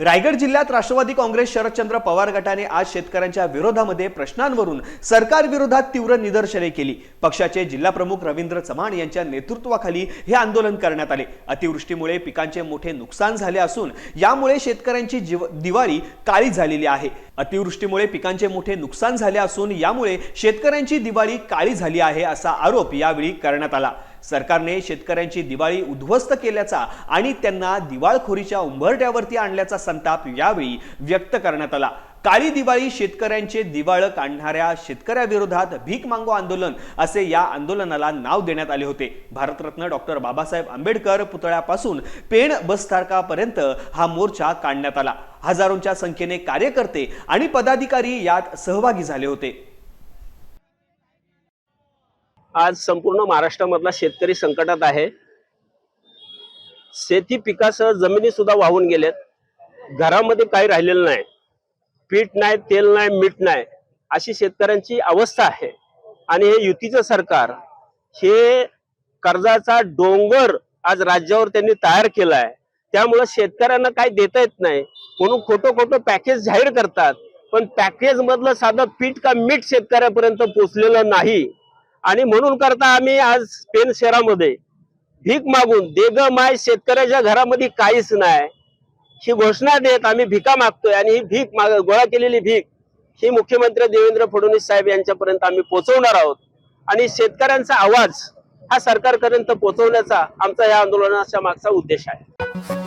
रायगड जिल्ह्यात राष्ट्रवादी काँग्रेस शरदचंद्र पवार गटाने आज शेतकऱ्यांच्या विरोधामध्ये प्रश्नांवरून सरकार विरोधात तीव्र निदर्शने केली. पक्षाचे जिल्हा प्रमुख रवींद्र चव्हाण यांच्या नेतृत्वाखाली हे आंदोलन करण्यात आले. अतिवृष्टीमुळे पिकांचे मोठे नुकसान झाले असून यामुळे शेतकऱ्यांची जीव दिवाळी काळी झालेली आहे. अतिवृष्टीमुळे पिकांचे मोठे नुकसान झाले असून यामुळे शेतकऱ्यांची दिवाळी काळी झाली आहे असा आरोप यावेळी करण्यात आला. सरकारने शेतकऱ्यांची दिवाळी उद्ध्वस्त केल्याचा आणि त्यांना दिवाळखोरीच्या उंबरट्यावरती आणल्याचा संताप यावेळी व्यक्त करण्यात आला. काळी दिवाळी शेतकऱ्यांचे दिवाळ काढणाऱ्या शेतकऱ्याविरोधात भीक मांगो आंदोलन असे या आंदोलनाला नाव देण्यात आले होते. भारतरत्न डॉक्टर बाबासाहेब आंबेडकर पुतळ्यापासून पेण बसस्थानकापर्यंत हा मोर्चा काढण्यात आला. हजारोंच्या संख्येने कार्यकर्ते आणि पदाधिकारी यात सहभागी झाले होते. आज संपूर्ण महाराष्ट्रामधला शेतकरी संकटात आहे. शेती पिकासह जमिनी सुद्धा वाहून गेलेत घरामध्ये काही राहिलेलं नाही. पीठ नाही तेल नाही मीठ नाही अशी शेतकऱ्यांची अवस्था आहे. आणि हे युतीचं सरकार हे कर्जाचा डोंगर आज राज्यावर त्यांनी तयार केला आहे त्यामुळे शेतकऱ्यांना काही देता येत नाही. म्हणून खोटं खोटं पॅकेज जाहीर करतात. पण पॅकेज मधलं साधं पीठ का मीठ शेतकऱ्यापर्यंत पोचलेलं नाही. आणि म्हणून करता आम्ही आज पेन शहरामध्ये भीक मागून देग माय शेतकऱ्याच्या घरामध्ये काहीच नाही ही घोषणा देत आम्ही भिका मागतोय आणि ही भीक माग गोळा केलेली भीक ही मुख्यमंत्री देवेंद्र फडणवीस साहेब यांच्यापर्यंत आम्ही पोहोचवणार आहोत आणि शेतकऱ्यांचा आवाज हा सरकारपर्यंत पोहोचवण्याचा आमचा या आंदोलनाच्या मागचा उद्देश आहे